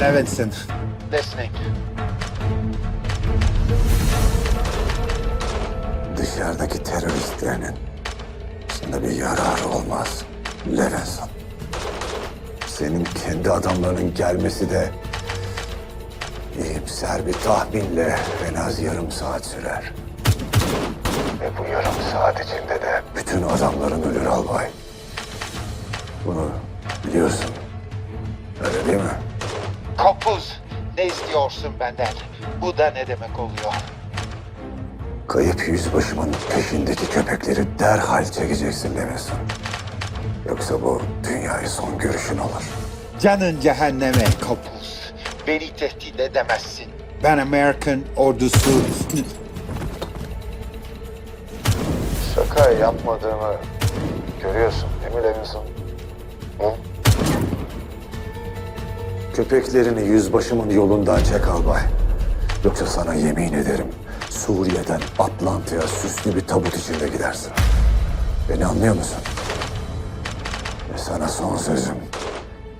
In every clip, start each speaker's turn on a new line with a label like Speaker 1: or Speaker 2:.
Speaker 1: Levinson. Listening.
Speaker 2: Dışarıdaki teröristlerinin sana bir yararı olmaz. Levinson. Senin kendi adamlarının gelmesi de iyimser bir tahminle en az yarım saat sürer. Ve bu yarım saat içinde de bütün adamların ölür albay. Bunu biliyorsun. Öyle değil mi?
Speaker 1: Kopuz. Ne istiyorsun benden? Bu da ne demek oluyor?
Speaker 2: Kayıp yüzbaşımın peşindeki köpekleri derhal çekeceksin Levinson. Yoksa bu dünyayı son görüşün olur.
Speaker 1: Canın cehenneme Kopuz. Beni tehdit edemezsin. Ben Amerikan ordusu...
Speaker 2: Şaka yapmadığımı görüyorsun değil mi Levinson? Hı? Köpeklerini yüzbaşımın yolundan çek albay. Yoksa sana yemin ederim Suriye'den Atlantı'ya süslü bir tabut içinde gidersin. Beni anlıyor musun? Ve sana son sözüm.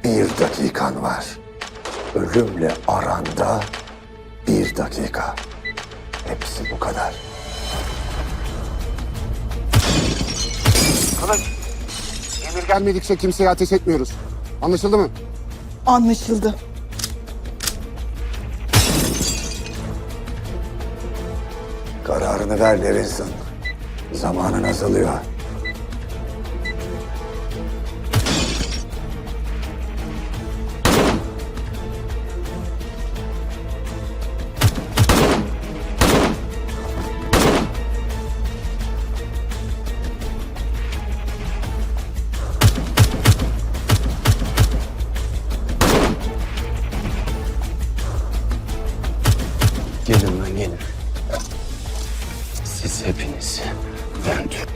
Speaker 2: Bir dakikan var. Ölümle aranda bir dakika. Hepsi bu kadar.
Speaker 3: Kılıç. Emir gelmedikçe kimseye ateş etmiyoruz. Anlaşıldı mı?
Speaker 4: Anlaşıldı.
Speaker 2: Kararını ver Levinson. Zamanın azalıyor.
Speaker 5: Gelin lan gelin. Siz hepiniz. Ben Türk.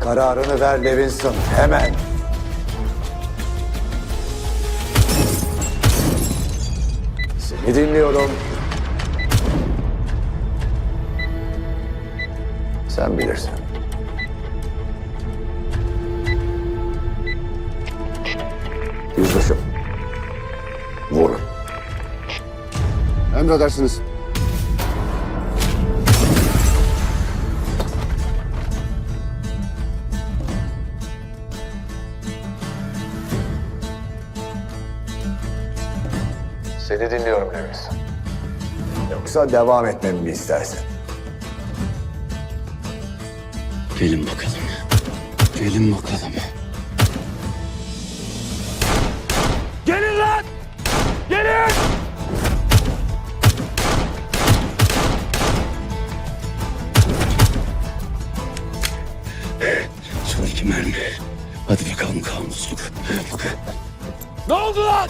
Speaker 2: Kararını ver Levinson. Hemen. Seni dinliyorum. Sen bilirsin. Yüzbaşım. Vurun.
Speaker 3: Emredersiniz.
Speaker 2: Seni dinliyorum Levinson. Yoksa devam etmemi mi istersin?
Speaker 5: Gelin bakalım. Gelin bakalım. Gelin lan! Gelin! Son iki mermi. Hadi bakalım kamusluk. Ne oldu lan?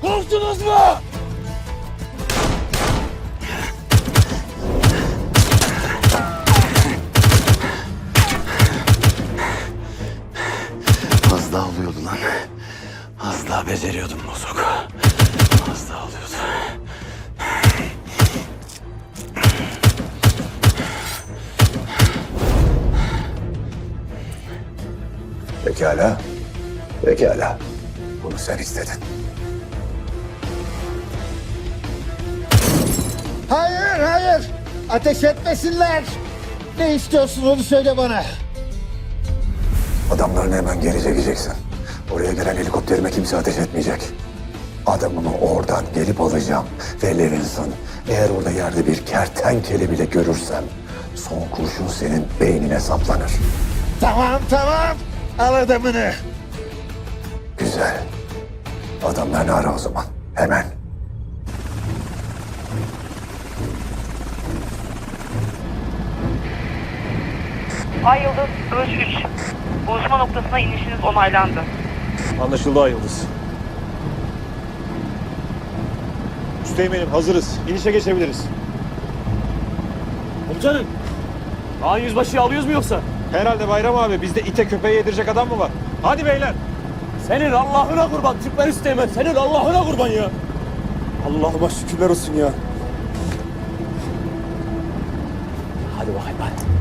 Speaker 5: Korktunuz mu?
Speaker 2: Pekala. Pekala. Bunu sen istedin.
Speaker 1: Hayır, hayır. Ateş etmesinler. Ne istiyorsun onu söyle bana.
Speaker 2: Adamlarını hemen geri çekeceksin. Oraya gelen helikopterime kimse ateş etmeyecek. Adamımı oradan gelip alacağım. Ve Levinson, eğer orada yerde bir kertenkele bile görürsem... ...son kurşun senin beynine saplanır.
Speaker 1: Tamam, tamam. Al adamını.
Speaker 2: Güzel. Adamlarını ara o zaman. Hemen.
Speaker 6: Ay Yıldız, Kılıç 3. Buluşma noktasına inişiniz onaylandı.
Speaker 7: Anlaşıldı Ay Yıldız. Üsteğmenim hazırız. İnişe geçebiliriz.
Speaker 8: Komutanım. Kaan Yüzbaşı'yı alıyoruz mu yoksa?
Speaker 7: Herhalde Bayram abi bizde ite köpeğe yedirecek adam mı var? Hadi beyler.
Speaker 5: Senin Allah'ına kurban. Türkmen Üsteğmen senin Allah'ına kurban ya.
Speaker 7: Allah'ıma şükürler olsun ya.
Speaker 5: Hadi bakayım hadi.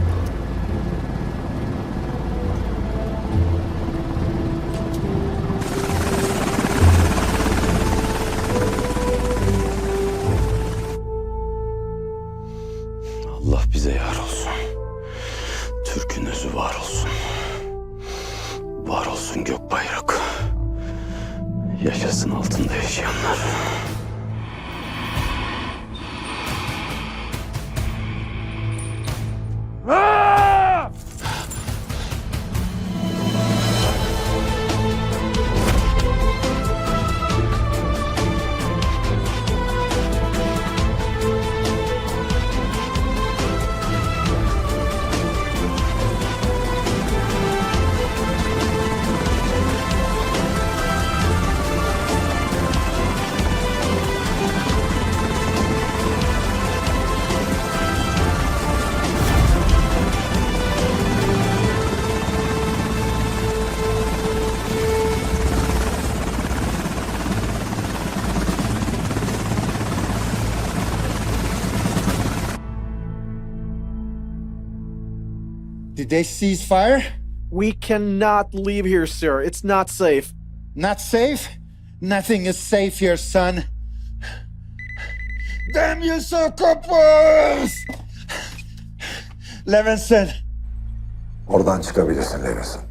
Speaker 5: Var olsun gök bayrak. Yaşasın altında yaşayanlar.
Speaker 1: They cease fire?
Speaker 4: We cannot leave here, sir. It's not safe.
Speaker 1: Not safe? Nothing is safe here, son. Damn you, succubus! Levinson,
Speaker 2: Oradan çıkabilirsin Levinson.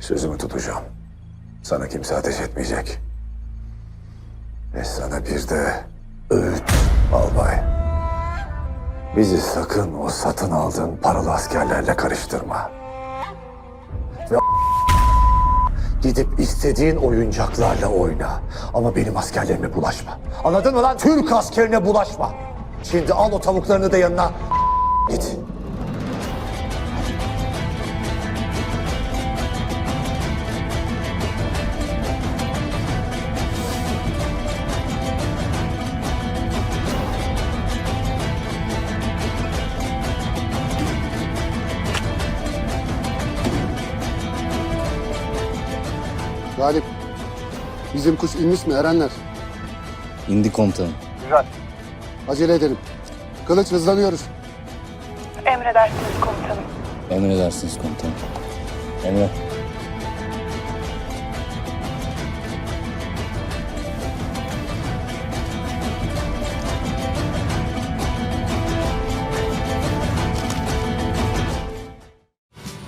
Speaker 2: Sözümü tutacağım. Sana kimse ateş etmeyecek. Ve sana bir de öğüt albay. Bizi sakın o satın aldığın paralı askerlerle karıştırma. Ve gidip istediğin oyuncaklarla oyna. Ama benim askerlerime bulaşma. Anladın mı lan? Türk askerine bulaşma. Şimdi al o tavuklarını da yanına. Git.
Speaker 3: Galip. Bizim kuş inmiş mi Erenler?
Speaker 9: İndi komutanım.
Speaker 3: Acele edelim. Kılıç hızlanıyoruz.
Speaker 6: Emredersiniz komutanım.
Speaker 9: Emredersiniz komutanım. Emre.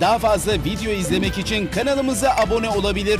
Speaker 10: Daha fazla video izlemek için kanalımıza abone olabilir.